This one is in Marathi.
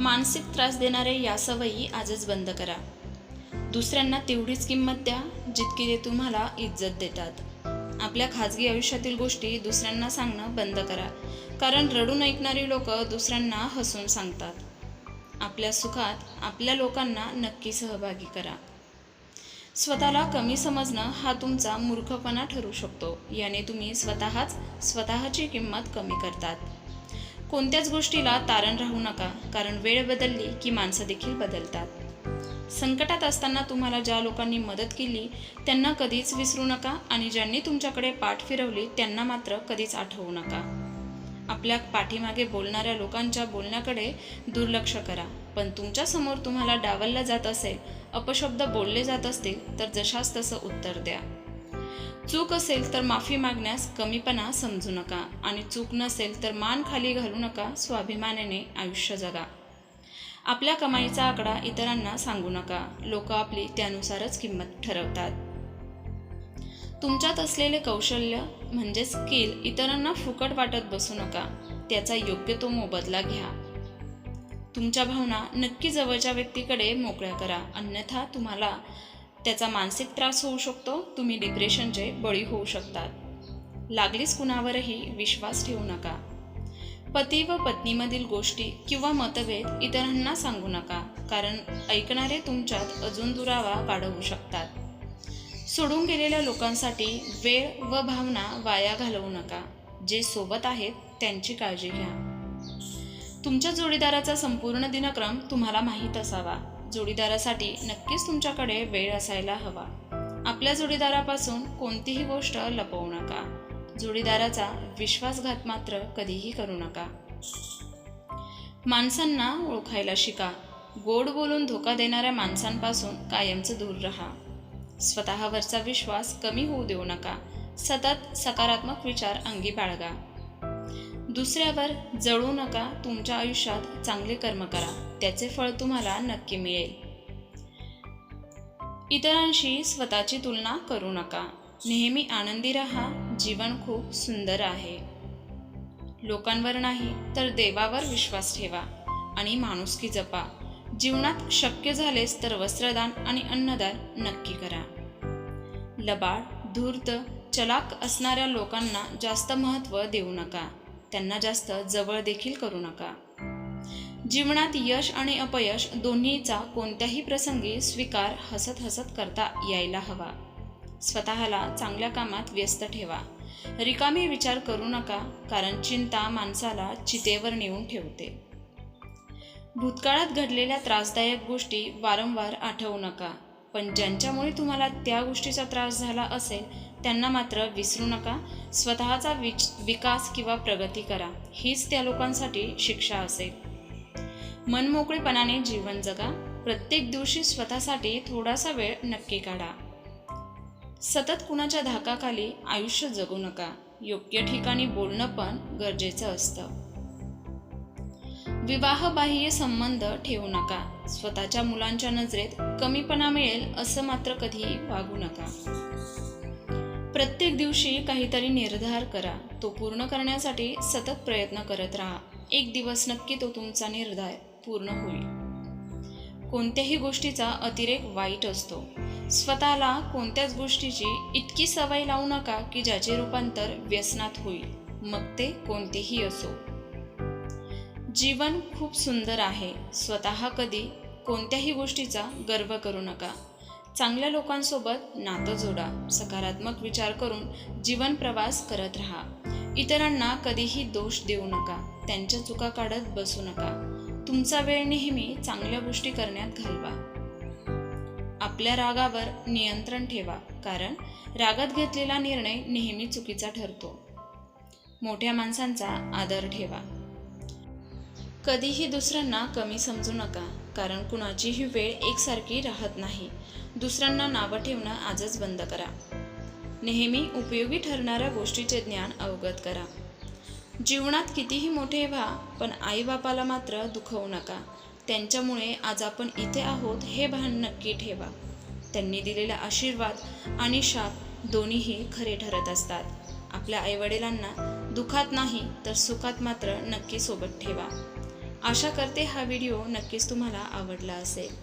मानसिक त्रास देणारे या सवयी आजच बंद करा. दुसऱ्यांना तेवढीच किंमत द्या जितकी ते तुम्हाला इज्जत देतात. आपल्या खाजगी आयुष्यातील गोष्टी दुसऱ्यांना सांगणं बंद करा. कारण रडून ऐकणारी लोक दुसऱ्यांना हसून सांगतात. आपल्या सुखात आपल्या लोकांना नक्की सहभागी करा. स्वतःला कमी समजणं हा तुमचा मूर्खपणा ठरू शकतो. याने तुम्ही स्वतःच स्वतःची किंमत कमी करतात. कोणत्याच गोष्टीला तारण राहू नका कारण वेळ बदलली की माणसं देखील बदलतात. संकटात असताना तुम्हाला ज्या लोकांनी मदत केली त्यांना कधीच विसरू नका आणि ज्यांनी तुमच्याकडे पाठ फिरवली त्यांना मात्र कधीच आठवू नका. आपल्या पाठीमागे बोलणाऱ्या लोकांच्या बोलण्याकडे दुर्लक्ष करा. पण तुमच्यासमोर तुम्हाला डावललं जात असेल अपशब्द बोलले जात असतील तर जशास तसं उत्तर द्या. चूक असेल तर माफी मागण्यास कमीपणा समजू नका आणि चूक नसेल तर मान खाली घालू नका स्वाभिमानाने आयुष्य जगा. आपल्या कमाईचा आकडा इतरांना सांगू नका. लोक आपली त्यानुसारच किंमत ठरवतात. तुमच्यात असलेले कौशल्य म्हणजे स्किल इतरांना फुकट वाटत बसू नका. त्याचा योग्य तो मोबदला घ्या. तुमच्या भावना नक्की जवळच्या व्यक्तीकडे मोकळ्या करा. अन्यथा तुम्हाला त्याचा मानसिक त्रास होऊ शकतो तुम्ही डिप्रेशनचे बळी होऊ शकतात. लागलीच कुणावरही विश्वास ठेवू नका. पती व पत्नीमधील गोष्टी किंवा मतभेद इतरांना सांगू नका कारण ऐकणारे तुमच्यात अजून दुरावा वाढवू शकतात. सोडून गेलेल्या लोकांसाठी वेळ व भावना वाया घालवू नका. जे सोबत आहेत त्यांची काळजी घ्या. तुमच्या जोडीदाराचा संपूर्ण दिनक्रम तुम्हाला माहीत असावा. जोडीदारासाठी नक्कीच तुमच्याकडे वेळ असायला हवा. आपल्या जोडीदारापासून कोणतीही गोष्ट लपवू नका. जोडीदाराचा विश्वासघात मात्र कधीही करू नका. माणसांना ओळखायला शिका. गोड बोलून धोका देणाऱ्या माणसांपासून कायमचं दूर राहा. स्वतःवरचा विश्वास कमी होऊ देऊ नका. सतत सकारात्मक विचार अंगी बाळगा. दुसऱ्यावर जळू नका तुमच्या आयुष्यात चांगले कर्म करा. त्याचे फळ तुम्हाला नक्की मिळेल. इतरांशी स्वतःची तुलना करू नका. नेहमी आनंदी राहा. जीवन खूप सुंदर आहे. लोकांवर नाही तर देवावर विश्वास ठेवा आणि माणुसकी जपा. जीवनात शक्य झालेच तर वस्त्रदान आणि अन्नदान नक्की करा. लबाड धूर्त चलाक असणाऱ्या लोकांना जास्त महत्त्व देऊ नका. त्यांना जास्त जवळ देखील करू नका. जीवनात यश आणि अपयश दोन्हीचा कोणत्याही प्रसंगी स्वीकार हसत हसत करता यायला हवा. स्वतःला चांगल्या कामात व्यस्त ठेवा. रिकामी विचार करू नका कारण चिंता माणसाला चितेवर नेऊन ठेवते. भूतकाळात घडलेल्या त्रासदायक गोष्टी वारंवार आठवू नका. पण ज्यांच्यामुळे तुम्हाला त्या गोष्टीचा त्रास झाला असेल त्यांना मात्र विसरू नका. स्वतःचा विच विकास किंवा प्रगती करा. हीच त्या लोकांसाठी शिक्षा असेल मनमोकळेपणाने जीवन जगा. प्रत्येक दिवशी स्वतःसाठी थोडासा वेळ नक्की काढा. सतत कुणाच्या धाकाखाली आयुष्य जगू नका. योग्य ठिकाणी बोलणं पण गरजेचं असतं. विवाहबाह्य संबंध ठेवू नका. स्वतःच्या मुलांच्या नजरेत कमीपणा मिळेल असं मात्र कधीही वागू नका. प्रत्येक दिवशी काहीतरी निर्धार करा. तो पूर्ण करण्यासाठी सतत प्रयत्न करत राहा. एक दिवस नक्की तो तुमचा निर्धार पूर्ण होईल. कोणत्याही गोष्टीचा अतिरेक वाईट असतो. स्वतःला कोणत्याच गोष्टीची इतकी सवय लावू नका की ज्याचे रूपांतर व्यसनात होईल. मग ते कोणतेही असो. जीवन खूप सुंदर आहे. स्वतः कधी कोणत्याही गोष्टीचा गर्व करू नका. चांगल्या लोकांसोबत नातं जोडा. सकारात्मक विचार करून जीवन प्रवास करत राहा. इतरांना कधीही दोष देऊ नका. त्यांच्या चुका काढत बसू नका. तुमचा वेळ नेहमी चांगल्या गोष्टी करण्यात घालवा. आपल्या रागावर नियंत्रण ठेवा कारण रागात घेतलेला निर्णय नेहमी चुकीचा ठरतो. मोठ्या माणसांचा आदर ठेवा. कधीही दुसऱ्यांना कमी समजू नका कारण कुणाचीही वेळ एकसारखी राहत नाही. दुसऱ्यांना नावं ठेवणं आजच बंद करा. नेहमी उपयोगी ठरणाऱ्या गोष्टीचे ज्ञान अवगत करा. जीवनात कितीही मोठे व्हा पण आईबापाला मात्र दुखवू नका. त्यांच्यामुळे आज आपण इथे आहोत हे भान नक्की ठेवा. त्यांनी दिलेला आशीर्वाद आणि शाप दोन्हीही खरे ठरत असतात. आपल्या आईवडिलांना दुखात नाही तर सुखात मात्र नक्की सोबत ठेवा. आशा करते हा व्हिडिओ नक्कीच तुम्हाला आवडला असेल.